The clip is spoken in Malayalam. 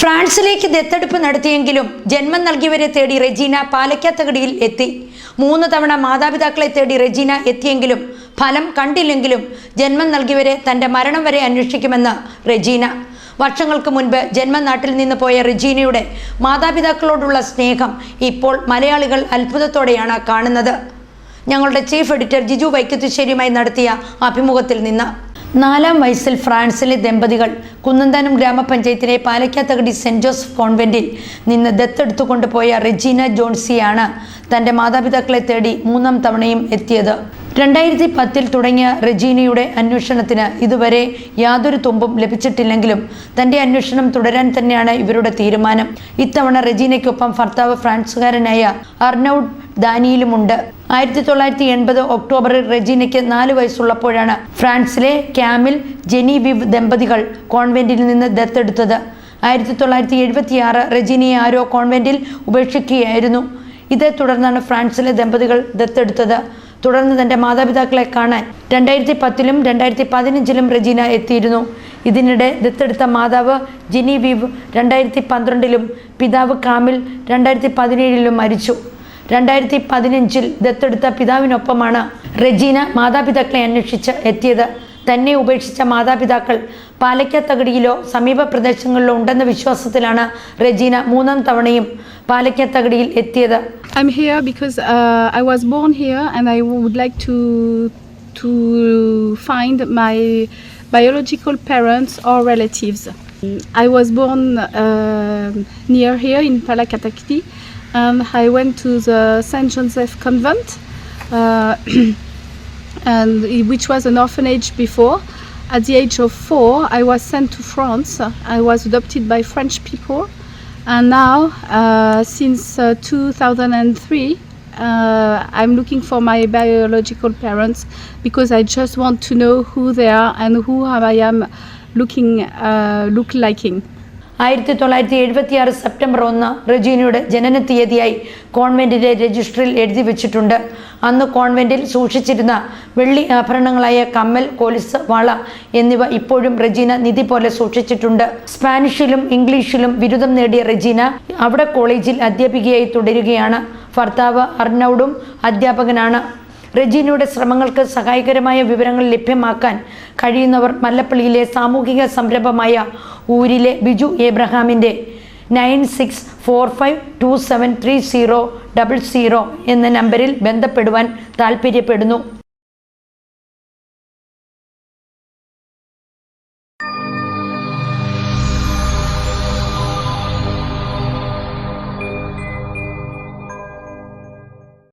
ഫ്രാൻസിലേക്ക് ദത്തെടുപ്പ് നടത്തിയെങ്കിലും ജന്മം നൽകിയവരെ തേടി റെജീന പാലക്കാത്തകടിയിൽ എത്തി. മൂന്ന് തവണ മാതാപിതാക്കളെ തേടി റെജീന എത്തിയെങ്കിലും ഫലം കണ്ടില്ലെങ്കിലും ജന്മം നൽകിയവരെ തന്റെ മരണം വരെ അന്വേഷിക്കുമെന്ന് റെജീന. വർഷങ്ങൾക്ക് മുൻപ് ജന്മനാട്ടിൽ നിന്ന് പോയ റെജീനയുടെ മാതാപിതാക്കളോടുള്ള സ്നേഹം ഇപ്പോൾ മലയാളികൾ അത്ഭുതത്തോടെയാണ് കാണുന്നത്. ഞങ്ങളുടെ ചീഫ് എഡിറ്റർ ജിജു വൈക്കത്തുശ്ശേരിയുമായി നടത്തിയ അഭിമുഖത്തിൽ നിന്ന് നാലാം വയസ്സിൽ ഫ്രാൻസിലെ ദമ്പതികൾ കുന്നന്താനം ഗ്രാമപഞ്ചായത്തിലെ പാലക്കാത്തകടി സെന്റ് ജോസഫ് കോൺവെന്റിൽ നിന്ന് ദത്തെടുത്തു കൊണ്ടുപോയ റെജീന ജോൺസിയാണ് തന്റെ മാതാപിതാക്കളെ തേടി മൂന്നാം തവണയും എത്തിയത്. രണ്ടായിരത്തി പത്തിൽ തുടങ്ങിയ റെജീനയുടെ അന്വേഷണത്തിന് ഇതുവരെ യാതൊരു തുമ്പും ലഭിച്ചിട്ടില്ലെങ്കിലും തന്റെ അന്വേഷണം തുടരാൻ തന്നെയാണ് ഇവരുടെ തീരുമാനം. ഇത്തവണ റെജീനയ്ക്കൊപ്പം ഭർത്താവ് ഫ്രാൻസുകാരനായ അർണൌഡ് ദാനിയിലുമുണ്ട്. ആയിരത്തി തൊള്ളായിരത്തി എൺപത് ഒക്ടോബറിൽ റെജീനയ്ക്ക് നാല് വയസ്സുള്ളപ്പോഴാണ് ഫ്രാൻസിലെ ക്യാമിൽ ജെനിവിവ് ദമ്പതികൾ കോൺവെന്റിൽ നിന്ന് ദത്തെടുത്തത് ആയിരത്തി തൊള്ളായിരത്തി എഴുപത്തിയാറ് റെജീനയെ ആരോ കോൺവെന്റിൽ ഉപേക്ഷിക്കുകയായിരുന്നു. ഇതേ തുടർന്നാണ് ഫ്രാൻസിലെ ദമ്പതികൾ ദത്തെടുത്തത് തുടർന്ന് തന്റെ മാതാപിതാക്കളെ കാണാൻ രണ്ടായിരത്തി പത്തിലും രണ്ടായിരത്തി പതിനഞ്ചിലും റെജീന എത്തിയിരുന്നു. ഇതിനിടെ ദത്തെടുത്ത മാതാവ് ജിനി വിവ് രണ്ടായിരത്തി പന്ത്രണ്ടിലും പിതാവ് കാമിൽ രണ്ടായിരത്തി പതിനേഴിലും മരിച്ചു. രണ്ടായിരത്തി പതിനഞ്ചിൽ ദത്തെടുത്ത പിതാവിനൊപ്പമാണ് റെജീന മാതാപിതാക്കളെ അന്വേഷിച്ച് എത്തിയത്. തന്നെ ഉപേക്ഷിച്ച മാതാപിതാക്കൾ പാലക്കാത്തകടിയിലോ സമീപ പ്രദേശങ്ങളിലോ ഉണ്ടെന്ന വിശ്വാസത്തിലാണ് റെജീന മൂന്നാം തവണയും പാലക്കാത്തകടിയിൽ എത്തിയത്. Biological parents or relatives. I was born uh, near here in Palakatakti. And I went to the Saint Joseph convent, uh, and which was an orphanage before. At the age of four, I was sent to France. I was adopted by French people. And now, uh, since uh, 2003, uh, I'm looking for my biological parents because I just want to know who they are and who I am looking uh, look liking. ആയിരത്തി തൊള്ളായിരത്തി എഴുപത്തിയാറ് സെപ്റ്റംബർ ഒന്ന് റെജീനയുടെ ജനന തീയതിയായി കോൺവെന്റിന്റെ രജിസ്ട്രിയിൽ എഴുതി വെച്ചിട്ടുണ്ട്. അന്ന് കോൺവെന്റിൽ സൂക്ഷിച്ചിരുന്ന വെള്ളി ആഭരണങ്ങളായ കമ്മൽ കൊലുസ് വള എന്നിവ ഇപ്പോഴും റെജീന നിധി പോലെ സൂക്ഷിച്ചിട്ടുണ്ട്. സ്പാനിഷിലും ഇംഗ്ലീഷിലും ബിരുദം നേടിയ റെജീന അവിടെ കോളേജിൽ അധ്യാപികയായി തുടരുകയാണ്. ഭർത്താവ് അർണൌഡും അധ്യാപകനാണ്. റെജീനയുടെ ശ്രമങ്ങൾക്ക് സഹായകരമായ വിവരങ്ങൾ ലഭ്യമാക്കാൻ കഴിയുന്നവർ മല്ലപ്പള്ളിയിലെ സാമൂഹിക സംരംഭമായ ഊരിലെ Biju ഏബ്രഹാമിന്റെ nine six four five two seven three zero double zero എന്ന നമ്പറിൽ ബന്ധപ്പെടുവാൻ താൽപ്പര്യപ്പെടുന്നു.